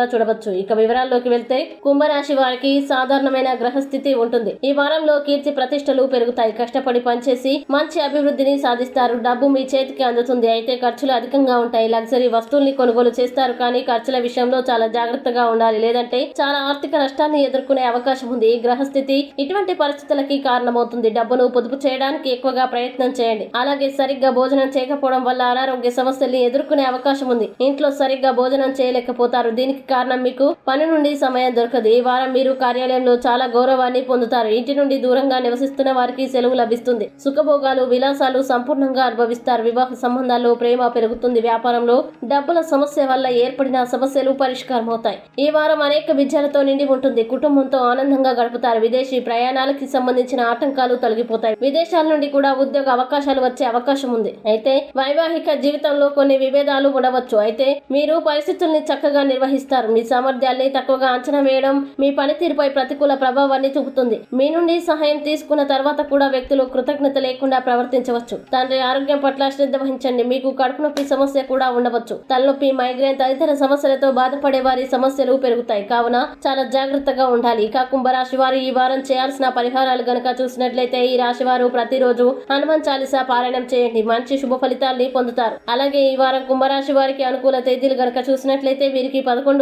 చూడవచ్చు. ఇక వివరాల్లోకి వెళ్తే కుంభరాశి వారికి సాధారణమైన గ్రహస్థితి ఉంటుంది. ఈ వారంలో కీర్తి ప్రతిష్టలు పెరుగుతాయి. కష్టపడి పనిచేసి మంచి అభివృద్ధిని సాధిస్తారు. డబ్బు మీ చేతికి అందుతుంది. అయితే ఖర్చులు అధికంగా ఉంటాయి. లగ్జరీ వస్తువుల్ని కొనుగోలు చేస్తారు. కానీ ఖర్చుల విషయంలో చాలా జాగ్రత్తగా ఉండాలి. లేదంటే చాలా ఆర్థిక నష్టాన్ని ఎదుర్కొనే అవకాశం ఉంది. ఈ గ్రహస్థితి ఇటువంటి పరిస్థితులకి కారణమవుతుంది. డబ్బును పొదుపు చేయడానికి ఎక్కువగా ప్రయత్నం చేయండి. అలాగే సరిగ్గా భోజనం చేయకపోవడం వల్ల అనారోగ్య సమస్యల్ని ఎదుర్కొనే అవకాశం ఉంది. ఇంట్లో సరిగ్గా భోజనం చేయలేకపోతారు. దీనికి కారణం మీకు. పని నుండి సమయం దొరకదు. ఈ వారం మీరు కార్యాలయంలో చాలా గౌరవాన్ని పొందుతారు. ఇంటి నుండి దూరంగా నివసిస్తున్న వారికి సెలవు లభిస్తుంది. సుఖభోగాలు విలాసాలు సంపూర్ణంగా అనుభవిస్తారు. వివాహ సంబంధాల్లో ప్రేమ పెరుగుతుంది. వ్యాపారంలో డబ్బుల సమస్య వల్ల ఏర్పడిన సమస్యలు పరిష్కారం అవుతాయి ఈ వారం అనేక విద్యలతో నిండి ఉంటుంది. కుటుంబంతో ఆనందంగా గడుపుతారు. విదేశీ ప్రయాణాలకి సంబంధించిన ఆటంకాలు తొలగిపోతాయి. విదేశాల నుండి కూడా ఉద్యోగ అవకాశాలు వచ్చే అవకాశం ఉంది. అయితే వైవాహిక జీవితంలో కొన్ని విభేదాలు ఉండవచ్చు. అయితే మీరు పరిస్థితుల్ని చక్కగా నిర్వహిస్తారు. మీ సామర్థ్యాన్ని తక్కువగా అంచనా వేయడం మీ పనితీరుపై ప్రతికూల ప్రభావాన్ని చూపుతుంది. మీ నుండి సహాయం తీసుకున్న తర్వాత కూడా వ్యక్తులు కృతజ్ఞత లేకుండా ప్రవర్తించవచ్చు. తండ్రి ఆరోగ్యం పట్ల శ్రద్ధ వహించండి. మీకు కడుపు నొప్పి సమస్య కూడా ఉండవచ్చు. తలనొప్పి మైగ్రేన్ తదితర సమస్యలతో బాధపడే వారి సమస్యలు పెరుగుతాయి. కావున చాలా జాగ్రత్తగా ఉండాలి. ఇక కుంభరాశి వారు ఈ వారం చేయాల్సిన పరిహారాలు గనక చూసినట్లయితే ఈ రాశి వారు ప్రతిరోజు హనుమాన్ చాలీసా పారాయణం చేయండి. మంచి శుభ ఫలితాల్ని పొందుతారు. అలాగే ఈ వారం కుంభరాశి వారికి అనుకూల తేదీలు గనక చూసినట్లయితే వీరికి పదకొండు